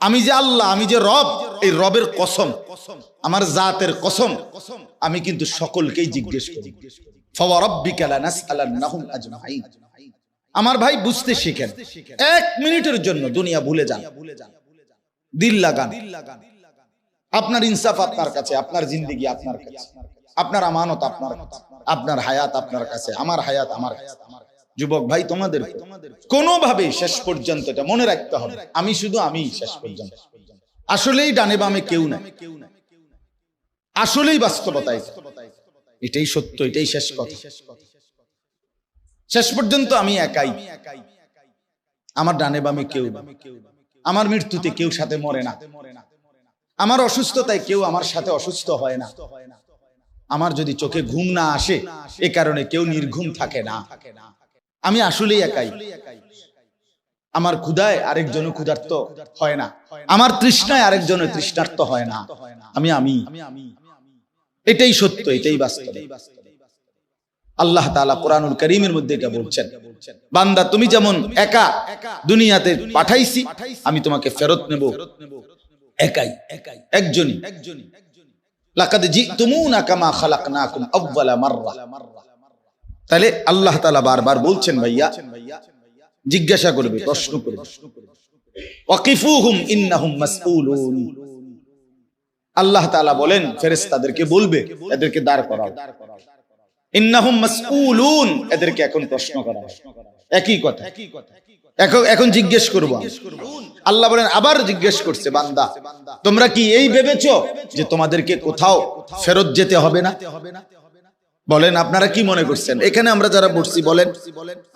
আমি যে আল্লাহ, আমি যে রব, এই রবের কসম, আমার জাতের কসম, আমি কিন্তু সকলকেই জিজ্ঞেস করি আমার ভাই বুঝতে শিখেন। এক মিনিটের জন্য দুনিয়া ভুলে যান। দিল লাগান। আপনার ইনসাফ আপনার কাছে, আপনার জিন্দিগি আপনার কাছে। আপনার আমানত আপনার আপনার হায়াত আপনার কাছে। আমার হায়াত আমার কাছে। যুবক ভাই, তোমাদের কোনোভাবে শেষ পর্যন্ত এটা মনে রাখতে হবে। আমি শুধু আমি শেষ পর্যন্ত। আসলেই ডানে বামে কেউ নাই। আসলেই বাস্তবতা এটাই সত্য, এটাই শেষ কথা। শেষ পর্যন্ত আমি একাই। আমার ডানে বামে কেউ না। আমার মৃত্যুতে কেউ সাথে মরে না। আমার অসুস্থতায় কেউ আমার সাথে অসুস্থ হয় না। আমার যদি চোখে ঘুম না আসে, এ কারণে কেউ নির্ঘুম থাকে না। আমি আসলেই একাই। আমার ক্ষুধায় আরেকজন ক্ষুধার্ত হয় না। আমার তৃষ্ণায় আরেকজনের তৃষ্ণার্ত হয় না। আমি আমি। এটাই সত্য, এটাই বাস্তব। আল্লাহ তাআলা কোরআনুল করিমের মধ্যে এটা বলছেন। বান্দা, তুমি যেমন একা দুনিয়াতে পাঠাইছি, আমি তোমাকে ফেরত নেব। একাই। একজনই। লাকাদ জিতুমুনা কামা খালাকনাকুম আউয়ালা মাররা। তাহলে আল্লাহ তাআলা বারবার বলছেন ভাইয়া, জিজ্ঞাসা করবে, প্রশ্ন করবে। আল্লাহ বলেন, ফেরেশতাদেরকে বলবে, এদেরকে দাঁড় করাও। ইন্নাহুম মাসউলুন, এদেরকে এখন প্রশ্ন করা একই কথা। এখন এখন জিজ্ঞেস করব। আল্লাহ বলেন, আবার জিজ্ঞেস করছে বান্দা, তোমরা কি এই ভেবেছো যে তোমাদেরকে কোথাও ফেরত যেতে হবে না? বলেন, আপনারা কি মনে করছেন? এখানে আমরা যারা বসছি বলেন,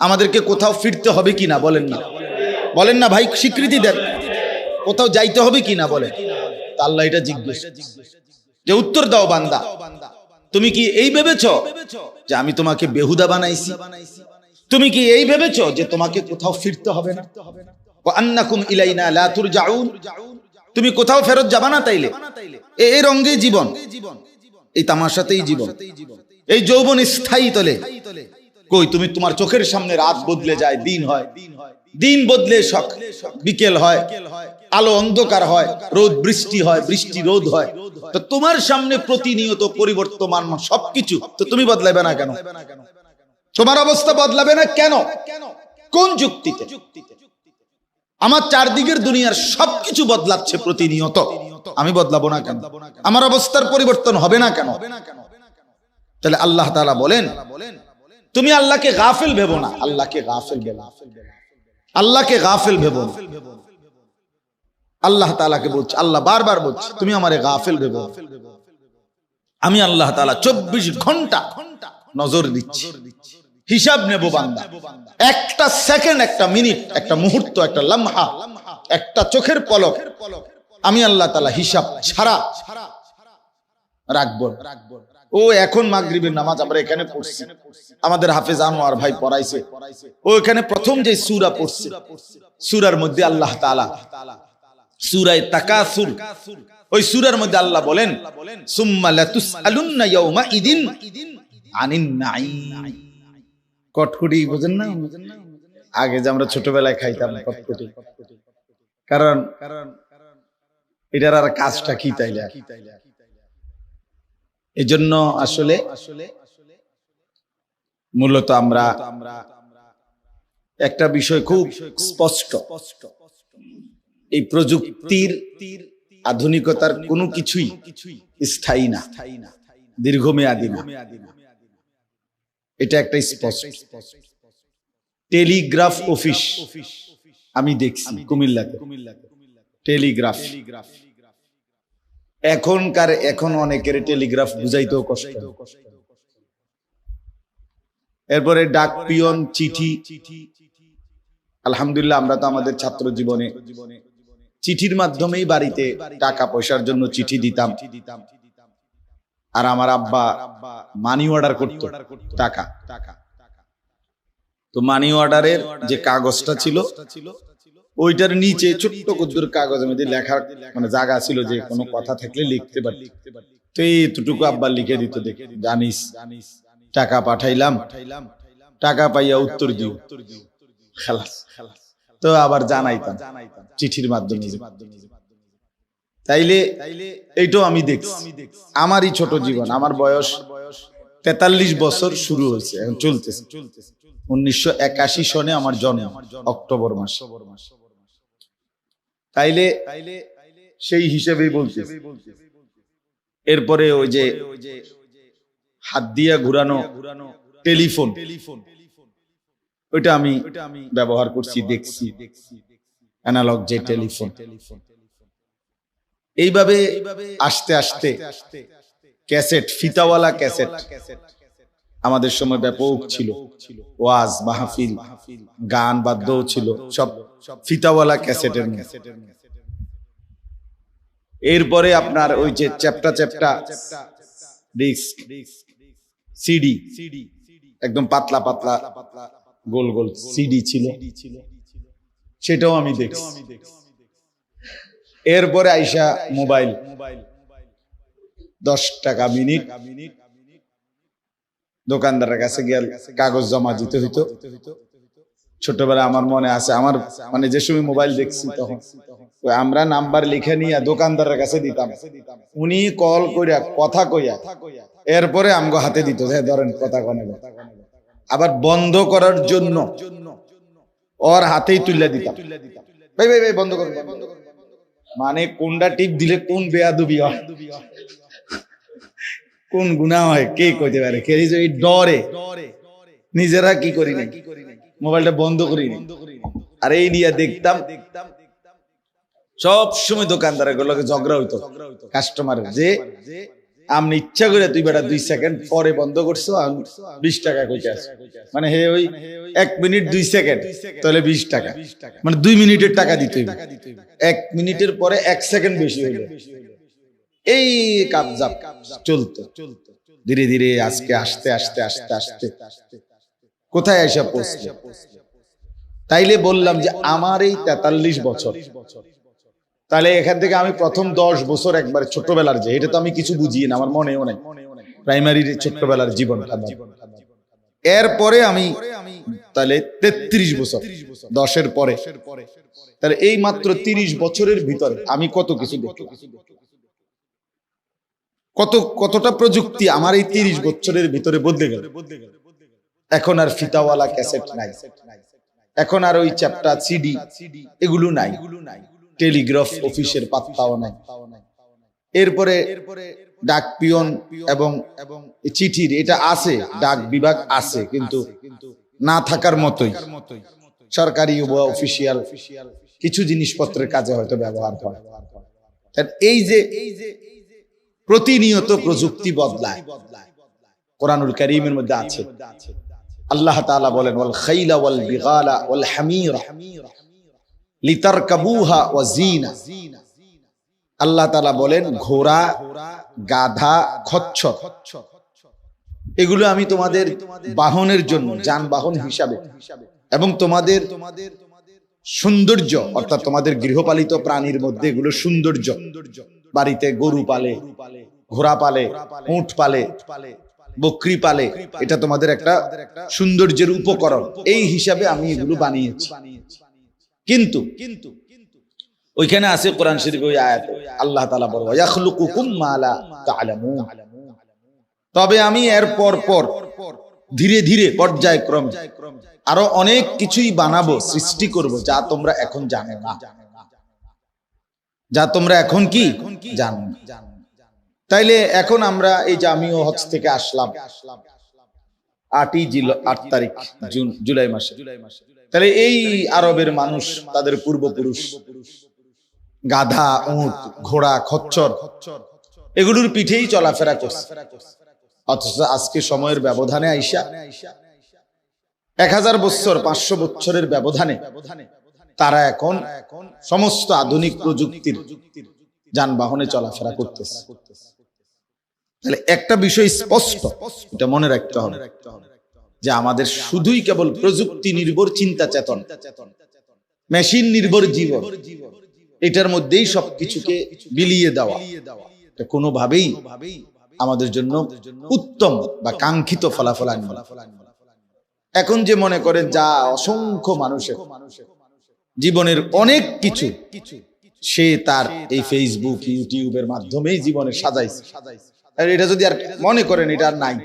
আমাদেরকে কোথাও ফিরতে হবে কি না, বলেন না। বলেন না, ভাই, স্বীকৃতি দেন। কোথাও যাইতে হবে কি না, বলেন। আল্লাহ এটা জিজ্ঞেস যে, উত্তর দাও বান্দা। তুমি কি এই ভেবেছো যে আমি তোমাকে বেহুদা বানাইছি? তুমি কি এই ভেবেছো যে তোমাকে কোথাও ফিরতে হবে না? আন্নাকুম ইলাইনা লা তুরজাউন। তুমি কোথাও ফেরত যাবা না তাইলে? এই রঙ্গে জীবন। এই তামাশাতেই জীবন। এই যৌবন স্থায়ী তলে। কই, তুমি তোমার চোখের সামনে রাত বদলে যায়, দিন হয়। দিন বদলে সক বিকেল হয়। আলো অন্ধকার হয়, রোদ বৃষ্টি হয়, বৃষ্টি রোদ হয়। তো তোমার সামনে প্রতিনিয়ত পরিবর্তমান সবকিছু, তো তুমি বদলাবে না কেন? তোমার অবস্থা বদলাবে না কেন? কোন যুক্তিতে? আমার চারদিকের দুনিয়ার সবকিছু বদলাচ্ছে প্রতিনিয়ত। আমি বদলাবো না কেন? আমার অবস্থার পরিবর্তন হবে না কেন? তাহলে আল্লাহ তাআলা বলেন তুমি আল্লাহকে গাফিল ভেবো না। আল্লাহকে গাফিল ভেবো আল্লাহকে গাফিল ভেবো আল্লাহ তাআলাকে বলছে আল্লাহ বারবার বলছে তুমি আমারে গাফিল ভেবো আমি আল্লাহ তাআলা চব্বিশ ঘণ্টা নজর দিচ্ছি। হিসাব নেব বান্দা। একটা সেকেন্ড একটা মিনিট একটা মুহূর্ত একটা লম্হা একটা চোখের পলক আমি আল্লাহ তালা হিসাব ছাড়া রাখব না। ও এখন মাগরিবের নামাজ আমরা এখানে পড়ছি। আমাদের হাফেজ আনোয়ার ভাই পড়াইছে। ও এখানে প্রথম যে সূরা পড়ছে, সূরার মধ্যে আল্লাহ তাআলা সূরায়ে তাকাসুর, ওই সূরার মধ্যে আল্লাহ বলেন, সুম্মা ইয়াউমা ইদিন আনিন নাঈম। কটকুটি বুঝেন না? আগে যে আমরা ছোটবেলায় খাইতাম কটকুটি। কারণ এটার আর কাজটা কি তাইলে? এই জন্য আসলে মূলত আমরা একটা বিষয় খুব স্পষ্ট। এই প্রযুক্তির আধুনিকতার কোনো কিছুই স্থায়ী না, দীর্ঘমেয়াদী না। এটা একটা স্পষ্ট। টেলিগ্রাফ অফিস আমি দেখছি কুমিল্লাতে। টেলিগ্রাফ। এখনকার, এখন অনেকের টেলিগ্রাফ বুঝাইতেও কষ্ট। এরপরে ডাক পিয়ন চিঠি। আলহামদুলিল্লাহ, আমরা তো আমাদের ছাত্র জীবনে চিঠির মাধ্যমেই বাড়িতে টাকা পয়সার জন্য চিঠি দিতাম। আর আমার আব্বা মানি অর্ডার করত, টাকা। তো মানি অর্ডারের যে কাগজটা ছিল ওইটার নিচে ছোট্ট কুদ্দুর কাগজের মধ্যে লেখার মানে জায়গা ছিল যে কোনো কথা থাকলে লিখতে পারতি। তো এইটুকু আব্বা লিখে দিত, দেখ, জানিস, টাকা পাঠাইলাম, টাকা পাইয়া উত্তর দিও। খালাস, তো আবার জানাইতাম চিঠির মাধ্যমে তাইলে এইটাও আমি দেখছি। আমারই ছোট জীবন, আমার বয়স তেতাল্লিশ বছর শুরু হয়েছে, এখন চলতেছে। উনিশশো একাশি সনে আমার জন্ম, অক্টোবর মাস। তাইলে সেই হিসেবেই বলতে এরপরে ওই যে হাত দিয়া ঘুরানো টেলিফোন। ওইটা আমি ব্যবহার করছি, দেখছি। অ্যানালগ যে টেলিফোন। এইভাবে আস্তে আস্তে ক্যাসেট, ফিতাওয়ালা ক্যাসেট। আমাদের সময় ব্যাপক ছিল। ওয়াজ মাহফিল গান বাদ্যও ছিল। সব ফিতাওয়ালা ক্যাসেটের। এরপরে আপনার ওই যে চ্যাপটা চ্যাপটা ডিস্ক সিডি একদম পাতলা পাতলা গোল গোল সিডি ছিল। সেটাও আমি দেখছি। এরপরে আইসা মোবাইল। দশ টাকা মিনিট। দোকানদারের কাছে গিয়ে কাগজ জমা দিতে হইতো। ছোটবেলা আমার মনে আছে, আমার মানে যে সময় মোবাইল দেখছি তখন আমরা নাম্বার লিখে নিয়ে দোকানদারের কাছে দিতাম। উনি কল কইরা, কথা কইয়া, এরপরে আমগো হাতে দিত, যে ধরেন কথা কনে। আবার বন্ধ করার জন্য ওর হাতেই তুলে দিতাম। ভাই ভাই ভাই, বন্ধ করুন। মানে কোনটা টিপ দিলে কোন বেয়াদুবি হয়? কোন গুণা হয়? কে কইতে পারে? কে এই ডরে, নিজেরা কি করি না? মোবাইলটা বন্ধ করি না? আর এই নিয়ে দেখতাম, সব সময় দোকানদারের গুলোকে ঝগড়া হইতো। কাস্টমার যে আপনি ইচ্ছা করে তুই বেটা দুই সেকেন্ড পরে বন্ধ করছ, আমি বিশ টাকা কইতে আস। মানে হে ওই এক মিনিট দুই সেকেন্ড তাহলে বিশ টাকা। মানে দুই মিনিটের টাকা দিতে এক মিনিটের পরে এক সেকেন্ড বেশি হইল। এই কাবজাব চলতো। ধীরে ধীরে আজকে আসতে আসতে আসতে আসতে। কোথায় এসে পৌঁছলো? তাইলে বললাম যে, আমার এই তেতাল্লিশ বছর। তাহলে এখান থেকে আমি প্রথম দশ বছর একবার ছোটবেলার যে, এটা তো আমি কিছু বুঝি না, আমার মনেও নাই। প্রাইমারির ছোটবেলার জীবনটা এরপরে আমি তাহলে তেত্রিশ বছর, দশের পরে। তাহলে এই মাত্র তিরিশ বছরের ভিতরে আমি কত কিছু দেখলাম। কত, কতটা প্রযুক্তি আমার এই তিরিশ বছরের ভিতরে বদলে গেল। এখন আর ফিতাওয়ালা ক্যাসেট নাই। এখন আর ওই চ্যাপ্টা সিডি এগুলো নাই। টেলিগ্রাফ অফিসের পাত্তাও নাই। এরপরে ডাক পিয়ন এবং চিঠির এটা আছে, ডাক বিভাগ আছে, কিন্তু না থাকার মতোই। সরকারি অফিসিয়াল কিছু জিনিসপত্রের কাজে হয়তো ব্যবহার হয়। এই যে প্রতিনিয়ত প্রযুক্তি বদলায়। কোরআনুল করিমের মধ্যে আছে। আল্লাহ তাআলা বলেন, ওয়াল খাইলা ওয়াল বিগালা ওয়াল হামিরা লিতারকাবুহা ওয়া জিনা আল্লাহ তাআলা বলেন, ঘোড়া, গাধা খচ্চর এগুলো আমি তোমাদের বাহনের জন্য, যানবাহন হিসাবে এবং তোমাদের সৌন্দর্য, অর্থাৎ তোমাদের গৃহপালিত প্রাণীর মধ্যে এগুলো সৌন্দর্য বাড়িতে গরু পালে, ঘোড়া পালে, উঁট পালে, বকরি পালে, এটা তোমাদের একটা সৌন্দর্যের উপকরণ। এই হিসাবে আমি এগুলো বানিয়েছি। কিন্তু কিন্তু ওইখানে আছে কোরআন শরীফ ওই আয়াত, আল্লাহ তাআলা বলে ইয়াখলুকুকুম মা লা তা'লামুন তবে আমি এর পর পর ধীরে ধীরে পর্যায়ক্রমে আরও অনেক কিছুই বানাবো, সৃষ্টি করব যা তোমরা এখন জানো না। যা তোমরা এখন কি জানো? তাইলে এখন আমরা এই যে আমিও হজ থেকে আসলাম। আটই জিল, আট তারিখ, জুন, জুলাই মাসে। তাহলে এই আরবের মানুষ, তাদের পূর্বপুরুষ, গাধা, উট, ঘোড়া, খচ্চর, এগুলোর পিঠেই চলাফেরা করছে। অথচ আজকে সময়ের ব্যবধানে আইসা, এক হাজার বছর পাঁচশো বছরের ব্যবধানে তারা এখন সমস্ত আধুনিক প্রযুক্তির যানবাহনে চলাফেরা করতেছে। তাহলে একটা বিষয় স্পষ্ট, এটা মনে রাখতে হবে, যে আমাদের শুধুই কেবল প্রযুক্তি নির্ভর চিন্তা চেতন মেশিন নির্ভর জীবন, এটার মধ্যেই সবকিছুকে বিলিয়ে দেওয়া। এটা কোনোভাবেই আমাদের জন্য উত্তম বা কাঙ্ক্ষিত ফলাফল আনবে এখন যে মনে করেন যা অসংখ্য মানুষের জীবনের অনেক কিছু সে তার এই ফেসবুক ইউটিউবের মাধ্যমেই জীবনে সাজাইছে। আর এটা যদি আর মনে করেন এটা আর নাই।